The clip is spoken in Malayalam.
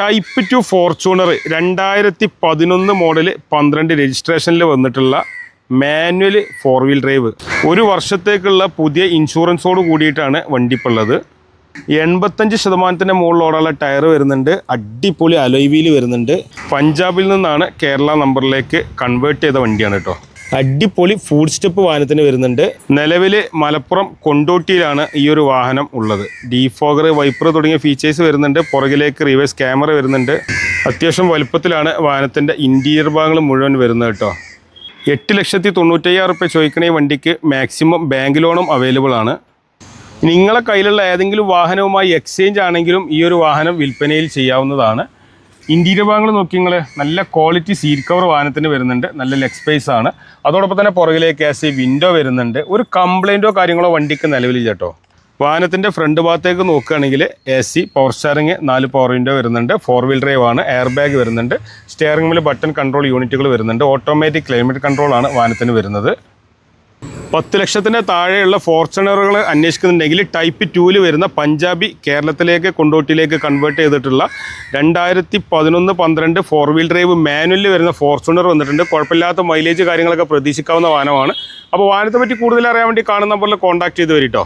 ടൈപ്പ് ടു ഫോർച്യൂണർ രണ്ടായിരത്തി പതിനൊന്ന് മോഡൽ പന്ത്രണ്ട് രജിസ്ട്രേഷനിൽ വന്നിട്ടുള്ള മാനുവൽ ഫോർ വീൽ ഡ്രൈവ്. ഒരു വർഷത്തേക്കുള്ള പുതിയ ഇൻഷുറൻസോട് കൂടിയിട്ടാണ് വണ്ടി ഇപ്പോൾ ഉള്ളത് എൺപത്തഞ്ച് ശതമാനത്തിന്റെ മുകളിലോടുള്ള ടയർ വരുന്നുണ്ട് അടിപൊളി അലോയ് വീൽ വരുന്നുണ്ട്. പഞ്ചാബിൽ നിന്നാണ് കേരള നമ്പറിലേക്ക് കൺവേർട്ട് ചെയ്ത വണ്ടിയാണ് കേട്ടോ. അടിപൊളി ഫുഡ് സ്റ്റെപ്പ് വാഹനത്തിന് വരുന്നുണ്ട്. നിലവിൽ മലപ്പുറം കൊണ്ടോട്ടിയിലാണ് ഈ ഒരു വാഹനം ഉള്ളത്. ഡീഫോഗർ വൈപ്പർ തുടങ്ങിയ ഫീച്ചേഴ്സ് വരുന്നുണ്ട്. പുറകിലേക്ക് റിവേഴ്സ് ക്യാമറ വരുന്നുണ്ട്. അത്യാവശ്യം വലുപ്പത്തിലാണ് വാഹനത്തിന്റെ ഇന്റീരിയർ ഭാഗങ്ങൾ മുഴുവൻ വരുന്നത് കേട്ടോ. എട്ട് ലക്ഷത്തി തൊണ്ണൂറ്റയ്യായിരം റുപ്യ ചോദിക്കണ ഈ വണ്ടിക്ക് മാക്സിമം ബാങ്ക് ലോണും അവൈലബിൾ ആണ്. നിങ്ങളെ കയ്യിലുള്ള ഏതെങ്കിലും വാഹനവുമായി എക്സ്ചേഞ്ച് ആണെങ്കിലും ഈ ഒരു വാഹനം വിൽപ്പനയിൽ ചെയ്യാവുന്നതാണ്. ഇന്റീരിയർ ഭാഗങ്ങൾ നോക്കി നിങ്ങൾ നല്ല ക്വാളിറ്റി സീറ്റ് കവർ വാഹനത്തിന് വരുന്നുണ്ട്. നല്ല ലെഗ് സ്പേസ് ആണ്. അതോടൊപ്പം തന്നെ പുറകിലേക്ക് എ സി വിൻഡോ വരുന്നുണ്ട്. ഒരു കംപ്ലൈന്റോ കാര്യങ്ങളോ വണ്ടിക്ക് നിലവിലില്ല കേട്ടോ. വാഹനത്തിന്റെ ഫ്രണ്ട് ഭാഗത്തേക്ക് നോക്കുകയാണെങ്കിൽ എ സി പവർ സ്റ്റാറിങ് നാല് പവർ വിൻഡോ വരുന്നുണ്ട്. ഫോർ വീൽ ഡ്രൈവ് ആണ്. എയർ ബാഗ് വരുന്നുണ്ട് സ്റ്റിയറിംഗിൽ ബട്ടൺ കൺട്രോൾ യൂണിറ്റുകൾ വരുന്നുണ്ട്. ഓട്ടോമാറ്റിക് ക്ലൈമറ്റ് കൺട്രോൾ ആണ് വാഹനത്തിന് വരുന്നത്. പത്ത് ലക്ഷത്തിന് താഴെയുള്ള ഫോർച്യൂണറുകൾ അന്വേഷിക്കുന്നുണ്ടെങ്കിൽ ടൈപ്പ് ടൂവിൽ വരുന്ന പഞ്ചാബി കേരളത്തിലേക്ക് കൊണ്ടോട്ടിയിലേക്ക് കൺവേർട്ട് ചെയ്തിട്ടുള്ള രണ്ടായിരത്തി പതിനൊന്ന് പന്ത്രണ്ട് ഫോർ വീൽ ഡ്രൈവ് മാനുവലിൽ വരുന്ന ഫോർച്യൂണർ വന്നിട്ടുണ്ട്. കുഴപ്പമില്ലാത്ത മൈലേജ് കാര്യങ്ങളൊക്കെ പ്രതീക്ഷിക്കാവുന്ന വാഹനമാണ്. അപ്പോൾ വാഹനത്തെ പറ്റി കൂടുതൽ അറിയാൻ വേണ്ടി കാണുന്ന നമ്പറിൽ കോൺടാക്ട് ചെയ്ത് വരിട്ടോ.